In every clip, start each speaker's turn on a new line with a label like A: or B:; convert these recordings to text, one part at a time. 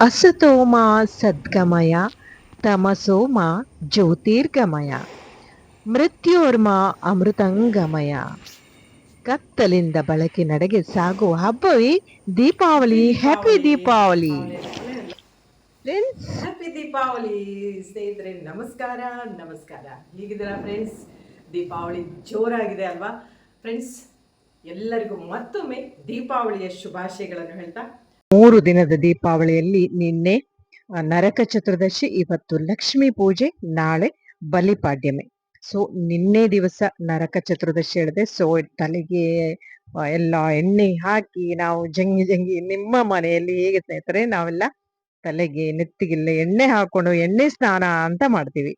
A: ಅಸತೋಮ ಸದ್ಗಮಯ, ತಮಸೋಮ ಜ್ಯೋತಿರ್ಗಮಯ, ಮೃತ್ಯೋರ್ಮ ಅಮೃತಂಗಮಯ. ಕತ್ತಲಿಂದ ಬಳಕೆ ನಡೆಗೆ ಸಾಗುವ ಹಬ್ಬವೇ Deepavali. Happy Deepavali. Friends
B: happy Deepavali ಸ್ನೇಹಿತರೆ, ನಮಸ್ಕಾರ ನಮಸ್ಕಾರ. ಹೇಗಿದ್ದೀರಾ ಫ್ರೆಂಡ್ಸ್ ದೀಪಾವಳಿ ಜೋರಾಗಿದೆ ಅಲ್ವಾ? ಫ್ರೆಂಡ್ಸ್ ಎಲ್ಲರಿಗೂ ಮತ್ತೊಮ್ಮೆ ದೀಪಾವಳಿಯ ಶುಭಾಶಯಗಳನ್ನು ಹೇಳ್ತಾ
A: ಮೂರು ದಿನದ ದೀಪಾವಳಿಯಲ್ಲಿ ನಿನ್ನೆ ನರಕ ಚತುರ್ದಶಿ, ಇವತ್ತು ಲಕ್ಷ್ಮೀ ಪೂಜೆ, ನಾಳೆ ಬಲಿಪಾಡ್ಯಮೆ ಸೊ ನಿನ್ನೆ ದಿವಸ ನರಕ ಚತುರ್ದಶಿ ಹೇಳಿದೆ ಸೊ ತಲೆಗೆ ಎಲ್ಲ ಎಣ್ಣೆ ಹಾಕಿ ನಾವು ಜಂಗಿ ಜಂಗಿ ನಿಮ್ಮ ಮನೆಯಲ್ಲಿ ಹೇಗೆ ಸ್ನೇಹಿತರೆ, ನಾವೆಲ್ಲ ತಲೆಗೆ ನೆತ್ತಿಗೆಲ್ಲ ಎಣ್ಣೆ ಹಾಕೊಂಡು ಎಣ್ಣೆ ಸ್ನಾನ ಅಂತ ಮಾಡ್ತೀವಿ.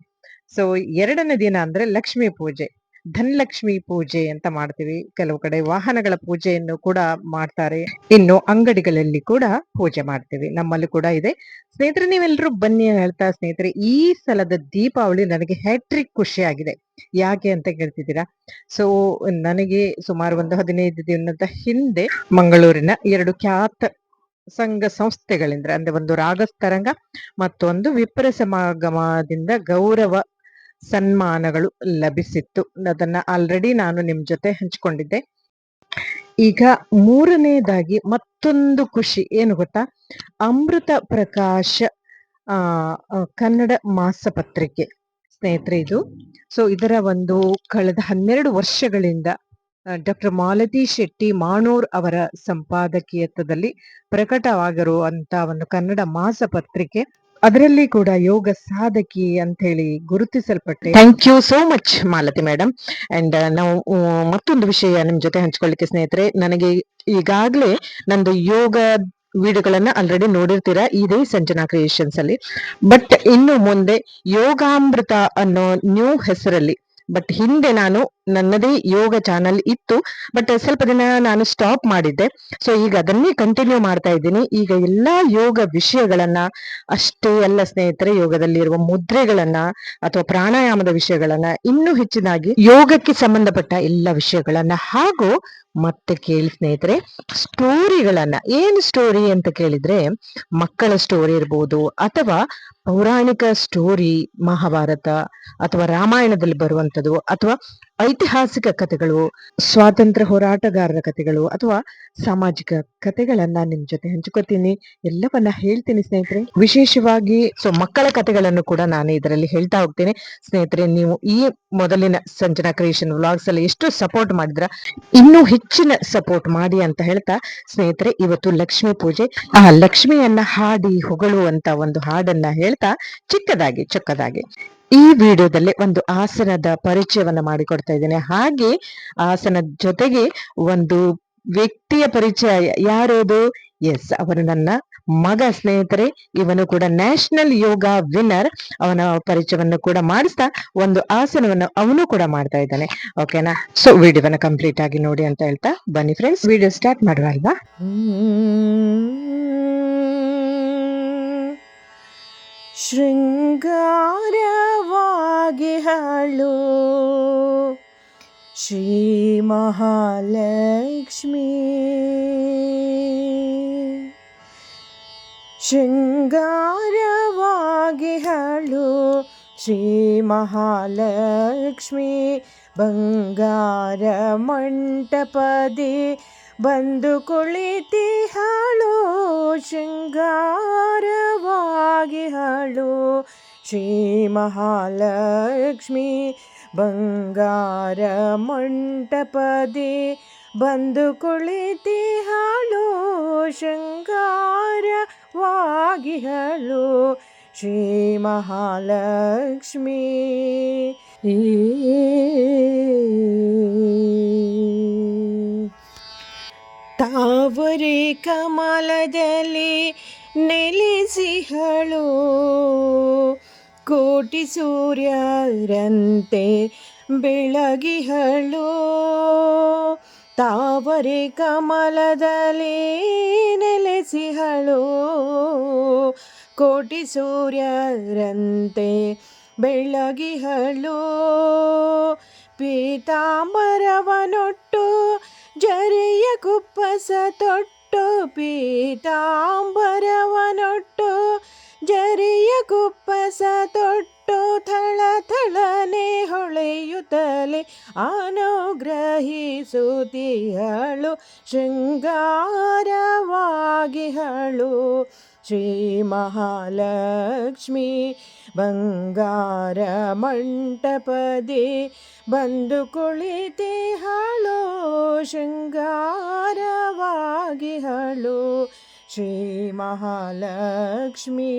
A: ಸೊ ಎರಡನೇ ದಿನ ಅಂದ್ರೆ ಲಕ್ಷ್ಮೀ ಪೂಜೆ. ಧನಲಕ್ಷ್ಮಿ ಪೂಜೆ ಅಂತ ಮಾಡ್ತೀವಿ. ಕೆಲವು ಕಡೆ ವಾಹನಗಳ ಪೂಜೆಯನ್ನು ಕೂಡ ಮಾಡ್ತಾರೆ. ಇನ್ನು ಅಂಗಡಿಗಳಲ್ಲಿ ಕೂಡ ಪೂಜೆ ಮಾಡ್ತೀವಿ. ನಮ್ಮಲ್ಲೂ ಕೂಡ ಇದೆ. ಸ್ನೇಹಿತರೆ ನೀವೆಲ್ಲರೂ ಬನ್ನಿ ಹೇಳ್ತಾ ಸ್ನೇಹಿತರೆ, ಈ ಸಲದ ದೀಪಾವಳಿ ನನಗೆ ಹ್ಯಾಟ್ರಿಕ್ ಖುಷಿಯಾಗಿದೆ. ಯಾಕೆ ಅಂತ ಕೇಳ್ತಿದ್ದೀರಾ? ಸೊ ನನಗೆ ಸುಮಾರು ಒಂದು ಹದಿನೈದು ದಿನದ ಹಿಂದೆ ಮಂಗಳೂರಿನ ಎರಡು ಖ್ಯಾತ ಸಂಘ ಸಂಸ್ಥೆಗಳಿಂದ, ಅಂದ್ರೆ ಒಂದು ರಾಗಸ್ತರಂಗ ಮತ್ತೊಂದು ವಿಪ್ರ ಸಮಾಗಮದಿಂದ ಗೌರವ ಸನ್ಮಾನಗಳು ಲಭಿಸಿತ್ತು. ಅದನ್ನ ಆಲ್ರೆಡಿ ನಾನು ನಿಮ್ ಜೊತೆ ಹಂಚಿಕೊಂಡಿದ್ದೆ. ಈಗ ಮೂರನೇದಾಗಿ ಮತ್ತೊಂದು ಖುಷಿ. ಏನು ಗೊತ್ತಾ? ಅಮೃತ ಪ್ರಕಾಶ ಕನ್ನಡ ಮಾಸಪತ್ರಿಕೆ. ಸ್ನೇಹಿತರೆ, ಇದು ಸೊ, ಇದರ ಒಂದು ಕಳೆದ ಹನ್ನೆರಡು ವರ್ಷಗಳಿಂದ ಡಾಕ್ಟರ್ ಮಾಲತಿ ಶೆಟ್ಟಿ ಮಾಣೂರ್ ಅವರ ಸಂಪಾದಕೀಯತ್ವದಲ್ಲಿ ಪ್ರಕಟವಾಗಿರುವಂತ ಒಂದು ಕನ್ನಡ ಮಾಸಪತ್ರಿಕೆ. ಅದರಲ್ಲಿ ಕೂಡ ಯೋಗ ಸಾಧಕಿ ಅಂತ ಹೇಳಿ ಗುರುತಿಸಲ್ಪಟ್ಟೆ. Thank you so much Malathi madam and ನಾವು ಮತ್ತೊಂದು ವಿಷಯ ನಿಮ್ ಜೊತೆ ಹಂಚ್ಕೊಳ್ಳಿಕ್ಕೆ ಸ್ನೇಹಿತರೆ, ನನಗೆ ಈಗಾಗ್ಲೇ ನಂದು ಯೋಗ ವಿಡಿಯೋಗಳನ್ನ ಆಲ್ರೆಡಿ ನೋಡಿರ್ತೀರಾ? ಇದೇ ಸಂಜನಾ ಕ್ರಿಯೇಷನ್ಸ್ ಅಲ್ಲಿ. ಬಟ್ ಇನ್ನು ಮುಂದೆ ಯೋಗಾಮೃತ ಅನ್ನೋ ನ್ಯೂ ಹೆಸರಲ್ಲಿ ಬಟ್ ಹಿಂದೆ ನಾನು ನನ್ನದೇ ಯೋಗ ಚಾನಲ್ ಇತ್ತು ಬಟ್ ಸ್ವಲ್ಪ ದಿನ ನಾನು ಸ್ಟಾಪ್ ಮಾಡಿದ್ದೆ. ಸೊ ಈಗ ಅದನ್ನೇ ಕಂಟಿನ್ಯೂ ಮಾಡ್ತಾ ಇದ್ದೀನಿ. ಈಗ ಎಲ್ಲಾ ಯೋಗ ವಿಷಯಗಳನ್ನ, ಅಷ್ಟೇ ಅಲ್ಲ ಸ್ನೇಹಿತರೆ ಯೋಗದಲ್ಲಿ ಇರುವ ಮುದ್ರೆಗಳನ್ನ ಅಥವಾ ಪ್ರಾಣಾಯಾಮದ ವಿಷಯಗಳನ್ನ ಇನ್ನೂ ಹೆಚ್ಚಿನಾಗಿ ಯೋಗಕ್ಕೆ ಸಂಬಂಧಪಟ್ಟ ಎಲ್ಲ ವಿಷಯಗಳನ್ನ ಹಾಗೂ ಮತ್ತೆ ಕೇಳಿ ಸ್ನೇಹಿತರೆ ಸ್ಟೋರಿಗಳನ್ನ ಏನು ಸ್ಟೋರಿ ಅಂತ ಕೇಳಿದ್ರೆ, ಮಕ್ಕಳ ಸ್ಟೋರಿ ಇರ್ಬೋದು ಅಥವಾ ಪೌರಾಣಿಕ ಸ್ಟೋರಿ ಮಹಾಭಾರತ ಅಥವಾ ರಾಮಾಯಣದಲ್ಲಿ ಬರುವಂತದ್ದು ಅಥವಾ ಐತಿಹಾಸಿಕ ಕಥೆಗಳು, ಸ್ವಾತಂತ್ರ್ಯ ಹೋರಾಟಗಾರರ ಕಥೆಗಳು ಅಥವಾ ಸಾಮಾಜಿಕ ಕಥೆಗಳನ್ನ ನಿಮ್ ಜೊತೆ ಹಂಚ್ಕೋತೀನಿ. ಎಲ್ಲವನ್ನ ಹೇಳ್ತೀನಿ ಸ್ನೇಹಿತರೆ. ವಿಶೇಷವಾಗಿ ಸೊ ಮಕ್ಕಳ ಕಥೆಗಳನ್ನು ಕೂಡ ನಾನು ಇದರಲ್ಲಿ ಹೇಳ್ತಾ ಹೋಗ್ತೇನೆ. ಸ್ನೇಹಿತರೆ, ನೀವು ಈ ಮೊದಲಿನ ಸಂಜನಾ ಕ್ರಿಯೇಷನ್ ವ್ಲಾಗ್ಸ್ ಅಲ್ಲಿ ಎಷ್ಟು ಸಪೋರ್ಟ್ ಮಾಡಿದ್ರ, ಇನ್ನೂ ಹೆಚ್ಚಿನ ಸಪೋರ್ಟ್ ಮಾಡಿ ಅಂತ ಹೇಳ್ತಾ ಸ್ನೇಹಿತರೆ, ಇವತ್ತು ಲಕ್ಷ್ಮಿ ಪೂಜೆ. ಆ ಲಕ್ಷ್ಮಿಯನ್ನ ಹಾಡಿ ಹೊಗಳುವಂತ ಒಂದು ಹಾಡನ್ನ ಹೇಳ್ತಾ ಚಿಕ್ಕದಾಗಿ, ಚೊಕ್ಕದಾಗಿ. ಈ ವಿಡಿಯೋದಲ್ಲಿ ಒಂದು ಆಸನದ ಪರಿಚಯವನ್ನ ಮಾಡಿಕೊಡ್ತಾ ಇದ್ದೇನೆ. ಹಾಗೆ ಆಸನದ ಜೊತೆಗೆ ಒಂದು ವ್ಯಕ್ತಿಯ ಪರಿಚಯ ಯಾರೋದು? ಎಸ್ ಅವರು ನನ್ನ ಮಗ ಸ್ನೇಹಿತರೆ. ಇವನು ಕೂಡ ನ್ಯಾಷನಲ್ ಯೋಗ ವಿನ್ನರ್. ಅವನ ಪರಿಚಯವನ್ನು ಕೂಡ ಮಾಡಿಸ್ತಾ ಒಂದು ಆಸನವನ್ನು ಅವನು ಕೂಡ ಮಾಡ್ತಾ ಇದ್ದಾನೆ. ಓಕೆನಾ ಸೊ ವಿಡಿಯೋವನ್ನು ಕಂಪ್ಲೀಟ್ ಆಗಿ ನೋಡಿ ಅಂತ ಹೇಳ್ತಾ ಬನ್ನಿ ಫ್ರೆಂಡ್ಸ್ ವಿಡಿಯೋ ಸ್ಟಾರ್ಟ್ ಮಾಡುವ ಅಲ್ವಾ?
C: ಶೃಂಗಾರವಾಗಿ ಹಾಳು ಶ್ರೀ ಮಹಾಲಕ್ಷ್ಮಿ ಶೃಂಗಾರವಾಗಿ ಹಾಳು ಶ್ರೀ ಮಹಾಲಕ್ಷ್ಮಿ ಬಂಗಾರ ಮಂಟಪದಿ ಬಂದು ಕುಳಿತಿ ಹಾಳು, ಶೃಂಗಾರವಾಗಿ ಹಾಳು. ಶ್ರೀ ಮಹಾಲಕ್ಷ್ಮಿ ಬಂಗಾರ ಮಂಟಪದಿ ಬಂದು ಕುಳಿತಿ ಹಾಳು, ಶೃಂಗಾರವಾಗಿ ಹಾಳು. ಶ್ರೀ ಮಹಾಲಕ್ಷ್ಮಿ. ತಾವರೆ ಕಮಲದಲ್ಲಿ ನೆಲೆಸಿಹಳು ಕೋಟಿ ಸೂರ್ಯರಂತೆ ಬೆಳಗಿಹಳು ತಾವರೆ ಕಮಲದಲ್ಲಿ ನೆಲೆಸಿಹಳು ಕೋಟಿ ಸೂರ್ಯರಂತೆ ಬೆಳಗಿಹಳು ಪೀತಾಂಬರವನೊಟ್ಟು ಜರೆಯ ಕುಪ್ಪಸ ತೊಟ್ಟು ಪೀತಾಂಬರವನೊಟ್ಟು ಜರಿಯ ಕುಪ್ಪಸ ತೊಟ್ಟು. ಥಳ ಥಳನೆ ಹೊಳೆಯುತ್ತಲೇ ಅನುಗ್ರಹಿಸುತ್ತಿಹಳು ಶೃಂಗಾರವಾಗಿಹಳು ಶ್ರೀ ಮಹಾಲಕ್ಷ್ಮಿ ಬಂಗಾರ ಮಂಟಪದಿ ಬಂದು ಕುಳಿತಿಹಳು ಶೃಂಗಾರವಾಗಿಹಳು ಶ್ರೀ ಮಹಾಲಕ್ಷ್ಮಿ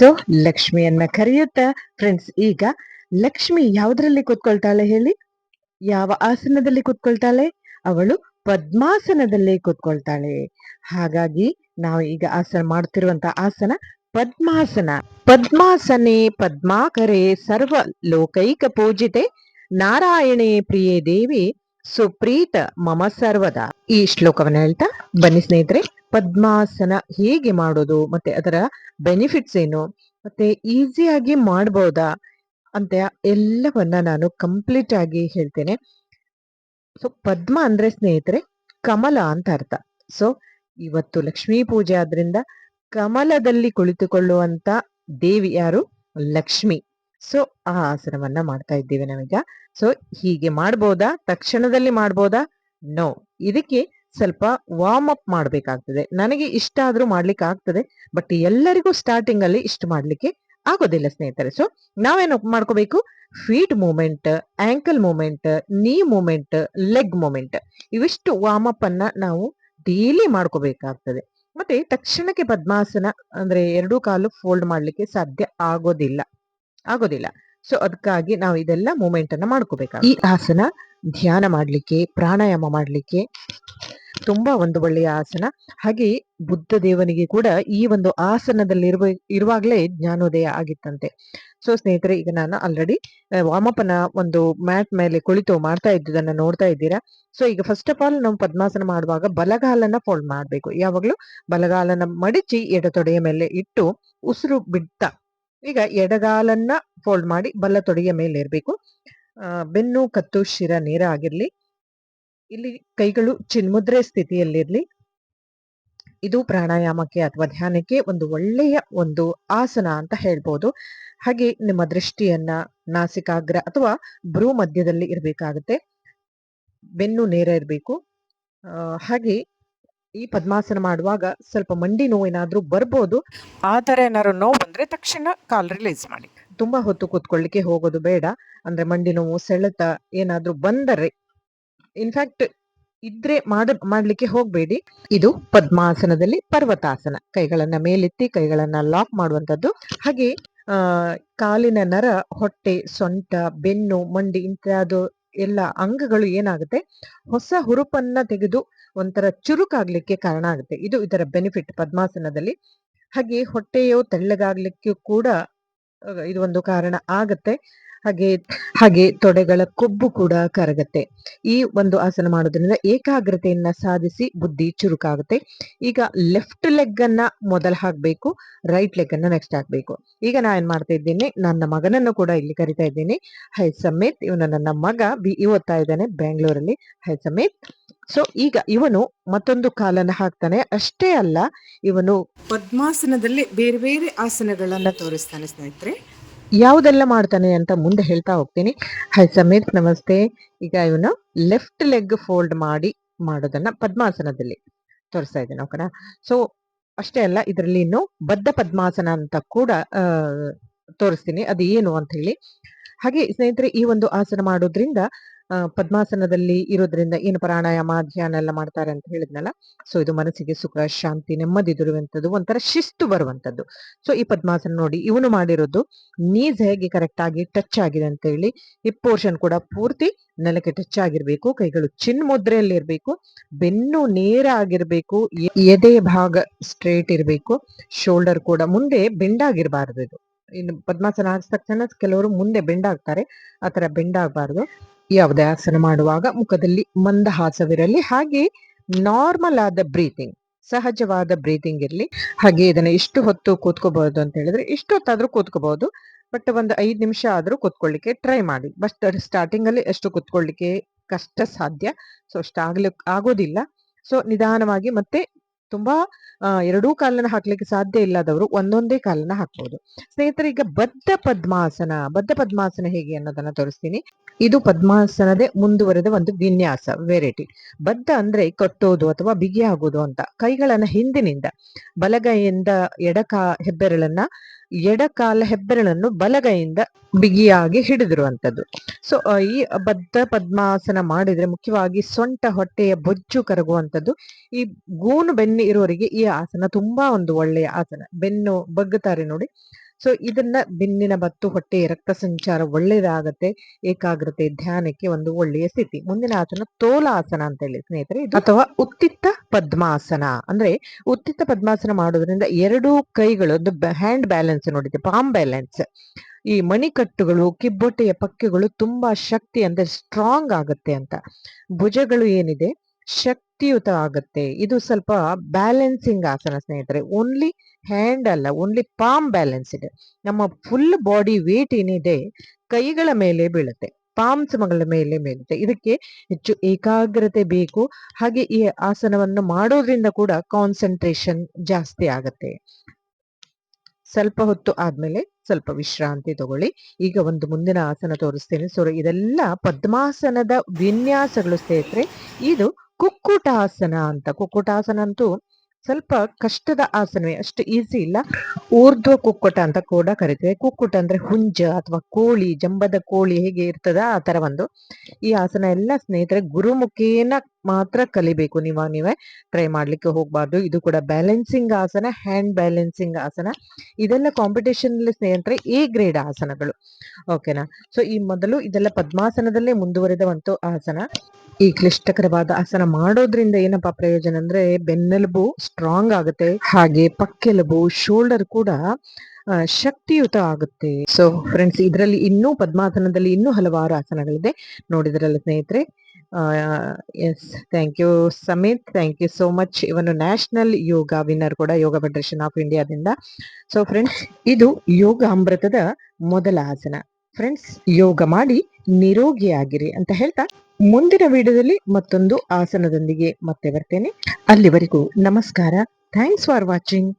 A: ಸೊ ಲಕ್ಷ್ಮಿಯನ್ನ ಕರೆಯುತ್ತ ಫ್ರೆಂಡ್ಸ್ ಈಗ ಲಕ್ಷ್ಮಿ ಯಾವ್ದ್ರಲ್ಲಿ ಕೂತ್ಕೊಳ್ತಾಳೆ ಹೇಳಿ? ಯಾವ ಆಸನದಲ್ಲಿ ಕೂತ್ಕೊಳ್ತಾಳೆ? ಅವಳು ಪದ್ಮಾಸನದಲ್ಲಿ ಕೂತ್ಕೊಳ್ತಾಳೆ. ಹಾಗಾಗಿ ನಾವು ಈಗ ಆಸನ ಮಾಡ್ತಿರುವಂತ ಆಸನ ಪದ್ಮಾಸನ. ಪದ್ಮಾಸನೆ ಪದ್ಮಾಕರೆ ಸರ್ವ ಲೋಕೈಕ ಪೂಜಿತೆ. ನಾರಾಯಣೇ ಪ್ರಿಯೇ ದೇವಿ ಸುಪ್ರೀತ ಮಮ ಸರ್ವದ. ಈ ಶ್ಲೋಕವನ್ನ ಹೇಳ್ತಾ, ಬನ್ನಿ ಸ್ನೇಹಿತರೆ, ಪದ್ಮಾಸನ ಹೇಗೆ ಮಾಡೋದು, ಮತ್ತೆ ಅದರ ಬೆನಿಫಿಟ್ಸ್ ಏನು, ಮತ್ತೆ ಈಸಿಯಾಗಿ ಮಾಡಬಹುದಾ ಅಂತ ಎಲ್ಲವನ್ನ ನಾನು ಕಂಪ್ಲೀಟ್ ಆಗಿ ಹೇಳ್ತೇನೆ. ಸೊ ಪದ್ಮ ಅಂದ್ರೆ ಸ್ನೇಹಿತರೆ, ಕಮಲ ಅಂತ ಅರ್ಥ. ಸೊ ಇವತ್ತು ಲಕ್ಷ್ಮೀ ಪೂಜೆ ಆದ್ರಿಂದ ಕಮಲದಲ್ಲಿ ಕುಳಿತುಕೊಳ್ಳುವಂತ ದೇವಿ ಯಾರು? ಲಕ್ಷ್ಮಿ. ಸೊ, ಆ ಆಸನವನ್ನ ಮಾಡ್ತಾ ಇದ್ದೀವಿ ನಾವೀಗ. ಸೊ, ಹೀಗೆ ಮಾಡ್ಬೋದಾ? ತಕ್ಷಣದಲ್ಲಿ ಮಾಡ್ಬೋದಾ? ನೋ. ಇದಕ್ಕೆ ಸ್ವಲ್ಪ ವಾರ್ಮ್ ಅಪ್ ಮಾಡ್ಬೇಕಾಗ್ತದೆ. ನನಗೆ ಇಷ್ಟ ಆದ್ರೂ ಮಾಡ್ಲಿಕ್ಕೆ ಆಗ್ತದೆ. ಬಟ್ ಎಲ್ಲರಿಗೂ ಸ್ಟಾರ್ಟಿಂಗ್ ಅಲ್ಲಿ ಇಷ್ಟು ಮಾಡ್ಲಿಕ್ಕೆ ಆಗೋದಿಲ್ಲ ಸ್ನೇಹಿತರೆ. ಸೊ, ನಾವೇನು ಮಾಡ್ಕೋಬೇಕು? Feet movement ankle movement knee movement leg movement ಇವಿಷ್ಟು ವಾರ್ಮ್ ಅಪ್ ಅನ್ನ ನಾವು ಡೈಲಿ ಮಾಡ್ಕೋಬೇಕಾಗ್ತದೆ. ಮತ್ತೆ ತಕ್ಷಣಕ್ಕೆ ಪದ್ಮಾಸನ ಅಂದ್ರೆ ಎರಡೂ ಕಾಲು ಫೋಲ್ಡ್ ಮಾಡ್ಲಿಕ್ಕೆ ಸಾಧ್ಯ ಆಗೋದಿಲ್ಲ. ಆಗೋದಿಲ್ಲ. ಸೊ ಅದಕ್ಕಾಗಿ ನಾವು ಇದೆಲ್ಲ ಮೂಮೆಂಟ್ ಅನ್ನ ಮಾಡ್ಕೋಬೇಕು ಈ ಆಸನ ಧ್ಯಾನ ಮಾಡ್ಲಿಕ್ಕೆ, ಪ್ರಾಣಾಯಾಮ ಮಾಡ್ಲಿಕ್ಕೆ ತುಂಬಾ ಒಂದು ಒಳ್ಳೆಯ ಆಸನ. ಹಾಗೆ ಬುದ್ಧ ದೇವನಿಗೆ ಕೂಡ ಈ ಒಂದು ಆಸನದಲ್ಲಿ ಇರುವ, ಇರುವಾಗಲೇ ಜ್ಞಾನೋದಯ ಆಗಿತ್ತಂತೆ. ಸೊ ಸ್ನೇಹಿತರೆ, ಈಗ ನಾನು ಆಲ್ರೆಡಿ ವಾಮಪನ ಒಂದು ಮ್ಯಾಟ್ ಮೇಲೆ ಕುಳಿತು ಮಾಡ್ತಾ ಇದ್ದುದನ್ನ ನೋಡ್ತಾ ಇದ್ದೀರಾ? ಸೊ ಈಗ ಫಸ್ಟ್ ಆಫ್ ಆಲ್ ನಾವು ಪದ್ಮಾಸನ ಮಾಡುವಾಗ ಬಲಗಾಲನ್ನ ಫೋಲ್ಡ್ ಮಾಡಬೇಕು. ಯಾವಾಗ್ಲೂ ಬಲಗಾಲನ ಮಡಿಚಿ ಎಡತೊಡೆಯ ಮೇಲೆ ಇಟ್ಟು ಉಸಿರು ಬಿಡ್ತಾ ಈಗ ಎಡಗಾಲನ್ನ ಫೋಲ್ಡ್ ಮಾಡಿ ಬಲ್ಲ ತೊಡೆಯ ಮೇಲೆ ಇರಬೇಕು ಬೆನ್ನು, ಕತ್ತು, ಶಿರ, ನೇರ ಆಗಿರಲಿ. ಇಲ್ಲಿ ಕೈಗಳು ಚಿನ್ಮುದ್ರೆ ಸ್ಥಿತಿಯಲ್ಲಿರಲಿ. ಇದು ಪ್ರಾಣಾಯಾಮಕ್ಕೆ ಅಥವಾ ಧ್ಯಾನಕ್ಕೆ ಒಂದು ಒಳ್ಳೆಯ ಒಂದು ಆಸನ ಅಂತ ಹೇಳ್ಬೋದು. ಹಾಗೆ ನಿಮ್ಮ ದೃಷ್ಟಿಯನ್ನ ನಾಸಿಕಾಗ್ರ ಅಥವಾ ಭ್ರೂ ಮಧ್ಯದಲ್ಲಿ ಇರಬೇಕಾಗುತ್ತೆ. ಬೆನ್ನು ನೇರ ಇರಬೇಕು. ಹಾಗೆ ಈ ಪದ್ಮಾಸನ ಮಾಡುವಾಗ ಸ್ವಲ್ಪ ಮಂಡಿ ನೋವು ಏನಾದ್ರೂ ಬರ್ಬೋದು.
B: ಆ ಥರ ಏನಾದ್ರು ನೋವು ಬಂದರೆ ತಕ್ಷಣ ಕಾಲ್ ರಿಲೀಸ್ ಮಾಡಿ.
A: ತುಂಬಾ ಹೊತ್ತು ಕೂತ್ಕೊಳ್ಳಿಕ್ಕೆ ಹೋಗೋದು ಬೇಡ. ಅಂದ್ರೆ ಮಂಡಿ ನೋವು ಸೆಳೆತ ಏನಾದ್ರೂ ಬಂದರೆ ಇನ್ಫ್ಯಾಕ್ಟ್ ಇದ್ರೆ ಮಾಡ ಮಾಡ್ಲಿಕ್ಕೆ ಹೋಗ್ಬೇಡಿ. ಇದು ಪದ್ಮಾಸನದಲ್ಲಿ ಪರ್ವತಾಸನ. ಕೈಗಳನ್ನ ಮೇಲೆತ್ತಿ ಕೈಗಳನ್ನ ಲಾಕ್ ಮಾಡುವಂತದ್ದು ಹಾಗೆ ಆ ಕಾಲಿನ ನರ ಹೊಟ್ಟೆ ಸೊಂಟ ಬೆನ್ನು ಮಂಡಿ ಇಂತಹದ್ದು ಎಲ್ಲ ಅಂಗಗಳು ಏನಾಗುತ್ತೆ? ಹೊಸ ಹುರುಪನ್ನ ತೆಗೆದು ಒಂಥರ ಚುರುಕಾಗ್ಲಿಕ್ಕೆ ಕಾರಣ ಆಗುತ್ತೆ. ಇದು ಇದರ ಬೆನಿಫಿಟ್ ಪದ್ಮಾಸನದಲ್ಲಿ. ಹಾಗೆ ಹೊಟ್ಟೆಯು ತೆಳ್ಳಗಾಗ್ಲಿಕ್ಕೂ ಕೂಡ ಇದು ಒಂದು ಕಾರಣ ಆಗತ್ತೆ. ಹಾಗೆ ಹಾಗೆ ತೊಡೆಗಳ ಕೊಬ್ಬು ಕೂಡ ಕರಗತ್ತೆ. ಈ ಒಂದು ಆಸನ ಮಾಡೋದ್ರಿಂದ ಏಕಾಗ್ರತೆಯನ್ನ ಸಾಧಿಸಿ ಬುದ್ಧಿ ಚುರುಕಾಗುತ್ತೆ. ಈಗ ಲೆಫ್ಟ್ ಲೆಗ್ ಅನ್ನ ಮೊದಲು ಹಾಕ್ಬೇಕು ರೈಟ್ ಲೆಗ್ ಅನ್ನ ನೆಕ್ಸ್ಟ್ ಹಾಕ್ಬೇಕು. ಈಗ ನಾ ಏನ್ ಮಾಡ್ತಾ ಇದ್ದೀನಿ, ನನ್ನ ಮಗನನ್ನು ಕೂಡ ಇಲ್ಲಿ ಕರಿತಾ ಇದ್ದೀನಿ. ಹೈ ಸಮೇತ್ ಇವನು ನನ್ನ ಮಗ, ಬಿ ಓದ್ತಾ ಇದ್ದಾನೆ ಬೆಂಗಳೂರಲ್ಲಿ ಹೈ ಸಮೇತ್. ಸೊ ಈಗ ಇವನು ಮತ್ತೊಂದು ಕಾಲನ್ನ ಹಾಕ್ತಾನೆ. ಅಷ್ಟೇ ಅಲ್ಲ, ಇವನು
B: ಪದ್ಮಾಸನದಲ್ಲಿ ಬೇರೆ ಬೇರೆ ಆಸನಗಳನ್ನ ತೋರಿಸ್ತಾನೆ ಸ್ನೇಹಿತರೆ.
A: ಯಾವುದೆಲ್ಲ ಮಾಡ್ತಾನೆ ಅಂತ ಮುಂದೆ ಹೇಳ್ತಾ ಹೋಗ್ತೀನಿ. ಹೈ ಸಮೇತ್ ನಮಸ್ತೆ. ಈಗ ಇವನು ಲೆಫ್ಟ್ ಲೆಗ್ ಫೋಲ್ಡ್ ಮಾಡಿ ಮಾಡೋದನ್ನ ಪದ್ಮಾಸನದಲ್ಲಿ ತೋರಿಸ್ತಾ ಇದ್ದೇನೆ ಓಕೆನಾ ಸೊ ಅಷ್ಟೇ ಅಲ್ಲ, ಇದರಲ್ಲಿ ಇನ್ನು ಬದ್ಧ ಪದ್ಮಾಸನ ಅಂತ ಕೂಡ ತೋರಿಸ್ತೀನಿ. ಅದು ಏನು ಅಂತ ಹೇಳಿ. ಹಾಗೆ ಸ್ನೇಹಿತರೆ, ಈ ಒಂದು ಆಸನ ಮಾಡೋದ್ರಿಂದ ಪದ್ಮಾಸನದಲ್ಲಿ ಇರೋದ್ರಿಂದ ಏನು ಪ್ರಾಣಾಯಾಮ, ಧ್ಯಾನ ಎಲ್ಲ ಮಾಡ್ತಾರೆ ಅಂತ ಹೇಳಿದ್ನಲ್ಲ? ಸೊ ಇದು ಮನಸ್ಸಿಗೆ ಸುಖ, ಶಾಂತಿ, ನೆಮ್ಮದಿ ದೊರೆಯುವಂಥದ್ದು, ಒಂಥರ ಶಿಸ್ತು ಬರುವಂಥದ್ದು. ಸೊ ಈ ಪದ್ಮಾಸನ ನೋಡಿ ಇವನು ಮಾಡಿರೋದು ನೀಸ್ ಹೇಗೆ ಕರೆಕ್ಟ್ ಆಗಿ ಟಚ್ ಆಗಿದೆ ಅಂತ ಹೇಳಿ ಈ ಪೋರ್ಷನ್ ಕೂಡ ಪೂರ್ತಿ ನೆಲಕ್ಕೆ ಟಚ್ ಆಗಿರ್ಬೇಕು, ಕೈಗಳು ಚಿನ್ ಮುದ್ರೆಯಲ್ಲಿ ಇರಬೇಕು, ಬೆನ್ನು ನೇರ ಆಗಿರ್ಬೇಕು, ಎದೆ ಭಾಗ ಸ್ಟ್ರೇಟ್ ಇರಬೇಕು ಶೋಲ್ಡರ್ ಕೂಡ ಮುಂದೆ ಬೆಂಡಾಗಿರ್ಬಾರ್ದು ಇದು. ಇನ್ನು ಪದ್ಮಾಸನ ಆಗಿದ ತಕ್ಷಣ ಕೆಲವರು ಮುಂದೆ ಬೆಂಡ್ ಆಗ್ತಾರೆ ಆತರ ಬೆಂಡಾಗಬಾರ್ದು ಯಾವುದೇ ಆಸನ ಮಾಡುವಾಗ ಮುಖದಲ್ಲಿ ಮಂದಹಾಸವಿರಲಿ ಹಾಗೆ ನಾರ್ಮಲ್ ಆದ ಬ್ರೀತಿಂಗ್ ಸಹಜವಾದ ಬ್ರೀತಿಂಗ್ ಇರಲಿ. ಹಾಗೆ ಇದನ್ನ ಎಷ್ಟು ಹೊತ್ತು ಕೂತ್ಕೋಬಹುದು ಅಂತ ಹೇಳಿದ್ರೆ ಎಷ್ಟು ಹೊತ್ತಾದ್ರೂ ಕೂತ್ಕೋಬಹುದು ಬಟ್ ಒಂದು ಐದು ನಿಮಿಷ ಆದ್ರೂ ಕೂತ್ಕೊಳ್ಳಿಕ್ಕೆ ಟ್ರೈ ಮಾಡಿ. ಬಟ್ ಸ್ಟಾರ್ಟಿಂಗ್ ಅಲ್ಲಿ ಎಷ್ಟು ಕೂತ್ಕೊಳ್ಳಿಕ್ಕೆ ಕಷ್ಟ ಸಾಧ್ಯ. ಸೊ ಅಷ್ಟು ಆಗ್ಲಿಕ್ ಆಗೋದಿಲ್ಲ. ಸೊ ನಿಧಾನವಾಗಿ ಮತ್ತೆ ತುಂಬಾ ಎರಡೂ ಕಾಲನ್ನ ಹಾಕ್ಲಿಕ್ಕೆ ಸಾಧ್ಯ ಇಲ್ಲದವರು ಒಂದೊಂದೇ ಕಾಲನ್ನ ಹಾಕ್ಬಹುದು ಸ್ನೇಹಿತರೆ, ಈಗ ಬದ್ಧ ಪದ್ಮಾಸನ ಬದ್ಧ ಪದ್ಮಾಸನ ಹೇಗೆ ಅನ್ನೋದನ್ನ ತೋರಿಸ್ತೀನಿ. ಇದು ಪದ್ಮಾಸನದೇ ಮುಂದುವರೆದ ಒಂದು ವಿನ್ಯಾಸ ವೆರೈಟಿ ಬದ್ಧ ಅಂದ್ರೆ ಕಟ್ಟೋದು ಅಥವಾ ಬಿಗಿ ಆಗೋದು ಅಂತ, ಕೈಗಳನ್ನ ಹಿಂದಿನಿಂದ, ಬಲಗೈಯಿಂದ ಎಡಕ ಹೆಬ್ಬೆರಳನ್ನ ಎಡಕಾಲ ಹೆಬ್ಬೆರಳನ್ನು ಬಲಗೈಯಿಂದ ಬಿಗಿಯಾಗಿ ಹಿಡಿದಿರುವಂತದ್ದು ಸೊ ಈ ಬದ್ಧ ಪದ್ಮಾಸನ ಮಾಡಿದ್ರೆ ಮುಖ್ಯವಾಗಿ ಸೊಂಟ ಹೊಟ್ಟೆಯ ಬೊಜ್ಜು ಕರಗುವಂತದ್ದು ಈ ಗೂನು ಬೆನ್ನು ಇರೋರಿಗೆ ಈ ಆಸನ ತುಂಬಾ ಒಂದು ಒಳ್ಳೆಯ ಆಸನ. ಬೆನ್ನು ಬಗ್ಗುತ್ತಾರೆ ನೋಡಿ. ಸೊ ಇದನ್ನ ಬೆನ್ನಿನ ಮತ್ತು ಹೊಟ್ಟೆಯ ರಕ್ತ ಸಂಚಾರ ಒಳ್ಳೆಯದಾಗತ್ತೆ ಏಕಾಗ್ರತೆ ಧ್ಯಾನಕ್ಕೆ ಒಂದು ಒಳ್ಳೆಯ ಸ್ಥಿತಿ. ಮುಂದಿನ ಆಸನ ತೋಲಾಸನ ಅಂತ ಹೇಳಿ ಸ್ನೇಹಿತರೆ ಅಥವಾ ಉತ್ತಿತ್ತ ಪದ್ಮಾಸನ. ಅಂದ್ರೆ ಉತ್ತಿತ್ತ ಪದ್ಮಾಸನ ಮಾಡೋದ್ರಿಂದ ಎರಡು ಕೈಗಳು ಒಂದು ಹ್ಯಾಂಡ್ ಬ್ಯಾಲೆನ್ಸ್ ನೋಡಿದೆ ಪಾಮ್ ಬ್ಯಾಲೆನ್ಸ್ ಈ ಮಣಿಕಟ್ಟುಗಳು ಕಿಬ್ಬೊಟ್ಟೆಯ ಪಕ್ಕೆಗಳು ತುಂಬಾ ಶಕ್ತಿ ಅಂದ್ರೆ ಸ್ಟ್ರಾಂಗ್ ಆಗುತ್ತೆ ಅಂತ. ಭುಜಗಳು ಏನಿದೆ? ಶಕ್ತಿಯುತ ಆಗುತ್ತೆ ಇದು ಸ್ವಲ್ಪ ಬ್ಯಾಲೆನ್ಸಿಂಗ್ ಆಸನ ಸ್ನೇಹಿತರೆ. ಓನ್ಲಿ ಹ್ಯಾಂಡ್ ಅಲ್ಲ ಓನ್ಲಿ ಪಾಮ್ ಬ್ಯಾಲೆನ್ಸ್ ಇದೆ. ನಮ್ಮ ಫುಲ್ ಬಾಡಿ ವೇಟ್ ಏನಿದೆ, ಕೈಗಳ ಮೇಲೆ ಬೀಳುತ್ತೆ. ಪಾಮ್ಸ್ ಮಗಳ ಮೇಲೆ ಬೀಳುತ್ತೆ. ಇದಕ್ಕೆ ಹೆಚ್ಚು ಏಕಾಗ್ರತೆ ಬೇಕು. ಹಾಗೆ ಈ ಆಸನವನ್ನು ಮಾಡೋದ್ರಿಂದ ಕೂಡ ಕಾನ್ಸಂಟ್ರೇಷನ್ ಜಾಸ್ತಿ ಆಗುತ್ತೆ. ಸ್ವಲ್ಪ ಹೊತ್ತು ಆದ್ಮೇಲೆ ಸ್ವಲ್ಪ ವಿಶ್ರಾಂತಿ ತಗೊಳ್ಳಿ. ಈಗ ಒಂದು ಮುಂದಿನ ಆಸನ ತೋರಿಸ್ತೇನೆ. ಸೊ ಇದೆಲ್ಲ ಪದ್ಮಾಸನದ ವಿನ್ಯಾಸಗಳು ಸ್ನೇಹಿತರೆ. ಇದು ಕುಕ್ಕುಟಾಸನ ಅಂತ. ಕುಕ್ಕುಟಾಸನ ಅಂತೂ ಸ್ವಲ್ಪ ಕಷ್ಟದ ಆಸನವೇ, ಅಷ್ಟು ಈಸಿ ಇಲ್ಲ. ಊರ್ಧ್ವ ಕುಕ್ಕುಟ ಅಂತ ಕೂಡ ಕರಿತೇವೆ. ಕುಕ್ಕುಟ ಅಂದ್ರೆ ಹುಂಜ ಅಥವಾ ಕೋಳಿ, ಜಂಬದ ಕೋಳಿ ಹೇಗೆ ಇರ್ತದ ಆ ತರ ಒಂದು. ಈ ಆಸನ ಎಲ್ಲ ಸ್ನೇಹಿತರೆ ಗುರುಮುಖೇನ ಮಾತ್ರ ಕಲಿಬೇಕು. ನೀವು, ನೀವೇ ಟ್ರೈ ಮಾಡ್ಲಿಕ್ಕೆ ಹೋಗ್ಬಾರ್ದು. ಇದು ಕೂಡ ಬ್ಯಾಲೆನ್ಸಿಂಗ್ ಆಸನ ಹ್ಯಾಂಡ್ ಬ್ಯಾಲೆನ್ಸಿಂಗ್ ಆಸನ. ಇದೆಲ್ಲ ಕಾಂಪಿಟೇಷನ್ ಸ್ನೇಹಿತರೆ ಎ ಗ್ರೇಡ್ ಆಸನಗಳು. ಓಕೆನಾ ಸೊ ಈ ಮೊದಲು ಇದೆಲ್ಲ ಪದ್ಮಾಸನದಲ್ಲೇ ಮುಂದುವರೆದ ಒಂದು ಆಸನ. ಈ ಕ್ಲಿಷ್ಟಕರವಾದ ಆಸನ ಮಾಡೋದ್ರಿಂದ ಏನಪ್ಪಾ ಪ್ರಯೋಜನ ಅಂದ್ರೆ ಬೆನ್ನೆಲುಬು ಸ್ಟ್ರಾಂಗ್ ಆಗುತ್ತೆ. ಹಾಗೆ ಪಕ್ಕೆಲುಬು ಶೋಲ್ಡರ್ ಕೂಡ ಶಕ್ತಿಯುತ ಆಗುತ್ತೆ. ಸೊ ಫ್ರೆಂಡ್ಸ್ ಇದರಲ್ಲಿ ಇನ್ನೂ ಪದ್ಮಾಸನದಲ್ಲಿ ಇನ್ನೂ ಹಲವಾರು ಆಸನಗಳಿದೆ. ನೋಡಿದ್ರಲ್ಲ ಸ್ನೇಹಿತರೆ yes thank you Samith thank you so much ಇವನು ನ್ಯಾಷನಲ್ ಯೋಗ ವಿನ್ನರ್ ಕೂಡ ಯೋಗ ಫೆಡರೇಷನ್ ಆಫ್ ಇಂಡಿಯಾದಿಂದ ಸೊ ಫ್ರೆಂಡ್ಸ್ ಇದು ಯೋಗ ಅಮೃತದ ಮೊದಲ ಆಸನ. ಫ್ರೆಂಡ್ಸ್ ಯೋಗ ಮಾಡಿ ನಿರೋಗಿಯಾಗಿರಿ ಅಂತ ಹೇಳ್ತಾ ಮುಂದಿನ ವಿಡಿಯೋದಲ್ಲಿ ಮತ್ತೊಂದು ಆಸನದೊಂದಿಗೆ ಮತ್ತೆ ಬರ್ತೇನೆ. ಅಲ್ಲಿವರೆಗೂ ನಮಸ್ಕಾರ. Thanks for watching